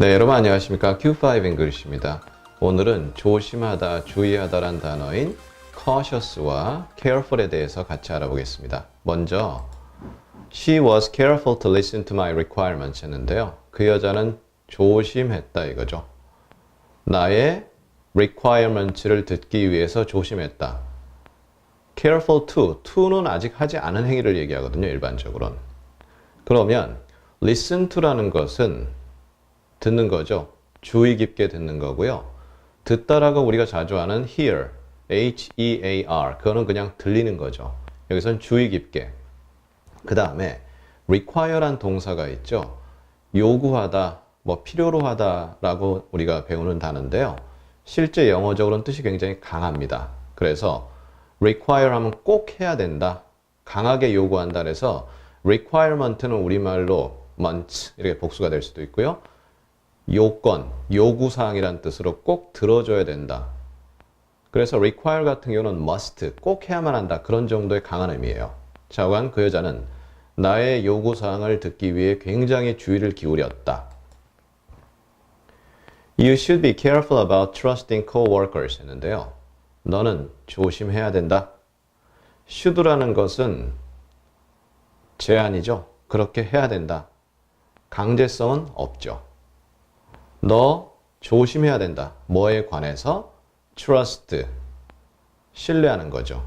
네, 여러분 안녕하십니까? Q5 English입니다. 오늘은 조심하다, 주의하다란 단어인 cautious와 careful에 대해서 같이 알아보겠습니다. 먼저 She was careful to listen to my requirements 했는데요. 그 여자는 조심했다 이거죠. 나의 requirements를 듣기 위해서 조심했다. careful to, to는 아직 하지 않은 행위를 얘기하거든요, 일반적으로는. 그러면 listen to라는 것은 듣는 거죠. 주의 깊게 듣는 거고요. 듣다라고 우리가 자주 하는 hear, H-E-A-R, 그거는 그냥 들리는 거죠. 여기선 주의 깊게. 그 다음에 require란 동사가 있죠. 요구하다, 뭐 필요로 하다라고 우리가 배우는 단어인데요. 실제 영어적으로는 뜻이 굉장히 강합니다. 그래서 require 하면 꼭 해야 된다. 강하게 요구한다 그래서 requirement는 우리말로 want 이렇게 복수가 될 수도 있고요. 요건, 요구사항이란 뜻으로 꼭 들어줘야 된다. 그래서 require 같은 경우는 must, 꼭 해야만 한다. 그런 정도의 강한 의미예요. 자관 그 여자는 나의 요구사항을 듣기 위해 굉장히 주의를 기울였다. You should be careful about trusting co-workers 했는데요. 너는 조심해야 된다. should라는 것은 제한이죠. 그렇게 해야 된다. 강제성은 없죠. 너 조심해야 된다. 뭐에 관해서? trust, 신뢰하는 거죠.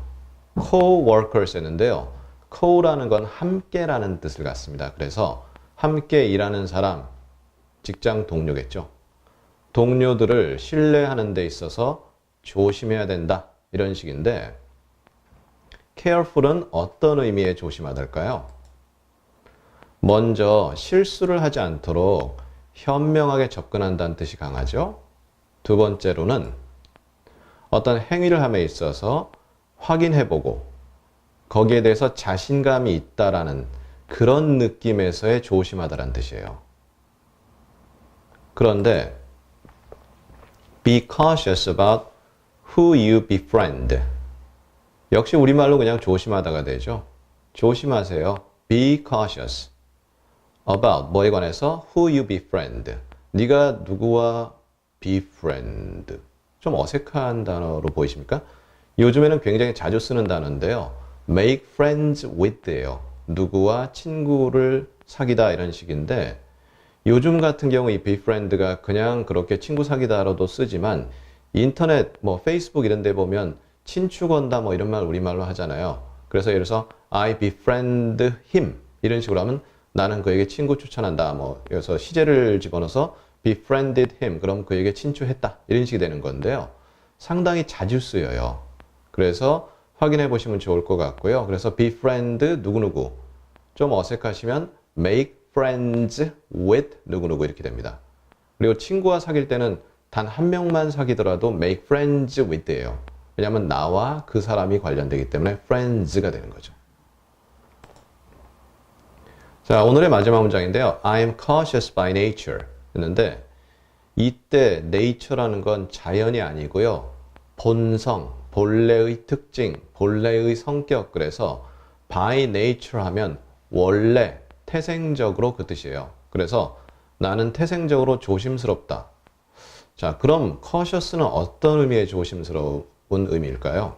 co-workers 했는데요. co라는 건 함께라는 뜻을 갖습니다. 그래서 함께 일하는 사람, 직장 동료겠죠. 동료들을 신뢰하는 데 있어서 조심해야 된다. 이런 식인데 careful은 어떤 의미의 조심하달까요? 먼저 실수를 하지 않도록 현명하게 접근한다는 뜻이 강하죠. 두 번째로는 어떤 행위를 함에 있어서 확인해보고 거기에 대해서 자신감이 있다라는 그런 느낌에서의 조심하다라는 뜻이에요. 그런데 be cautious about who you befriend. 역시 우리말로 그냥 조심하다가 되죠. 조심하세요. be cautious about 뭐에 관해서 who you befriend. 네가 누구와 befriend. 좀 어색한 단어로 보이십니까? 요즘에는 굉장히 자주 쓰는 단어인데요. make friends with예요. 누구와 친구를 사귀다 이런 식인데 요즘 같은 경우 이 befriend가 그냥 그렇게 친구 사귀다로도 쓰지만 인터넷 뭐 페이스북 이런 데 보면 친추 건다 뭐 이런 말 우리말로 하잖아요. 그래서 예를 들어서 I befriend him 이런 식으로 하면 나는 그에게 친구 추천한다. 뭐 여기서 시제를 집어넣어서 befriended him 그럼 그에게 친추했다. 이런 식이 되는 건데요. 상당히 자주 쓰여요. 그래서 확인해 보시면 좋을 것 같고요. 그래서 befriend 누구누구 좀 어색하시면 make friends with 누구누구 이렇게 됩니다. 그리고 친구와 사귈 때는 단 한 명만 사귀더라도 make friends with예요. 왜냐하면 나와 그 사람이 관련되기 때문에 friends가 되는 거죠. 자, 오늘의 마지막 문장인데요. I am cautious by nature. 했는데 이때 nature라는 건 자연이 아니고요. 본성, 본래의 특징, 본래의 성격. 그래서 by nature 하면 원래, 태생적으로 그 뜻이에요. 그래서 나는 태생적으로 조심스럽다. 자, 그럼 cautious는 어떤 의미의 조심스러운 의미일까요?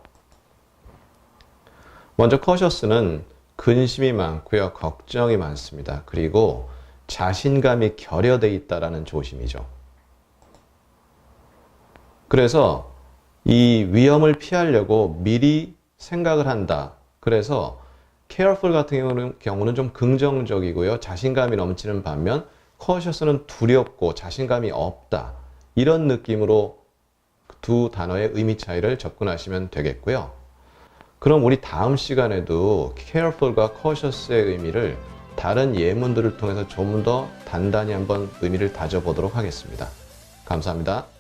먼저 cautious는 근심이 많고요. 걱정이 많습니다. 그리고 자신감이 결여돼 있다라는 조심이죠. 그래서 이 위험을 피하려고 미리 생각을 한다. 그래서 careful 같은 경우는, 경우는 좀 긍정적이고요. 자신감이 넘치는 반면 cautious는 두렵고 자신감이 없다. 이런 느낌으로 두 단어의 의미 차이를 접근하시면 되겠고요. 그럼 우리 다음 시간에도 careful과 cautious의 의미를 다른 예문들을 통해서 좀 더 단단히 한번 의미를 다져보도록 하겠습니다. 감사합니다.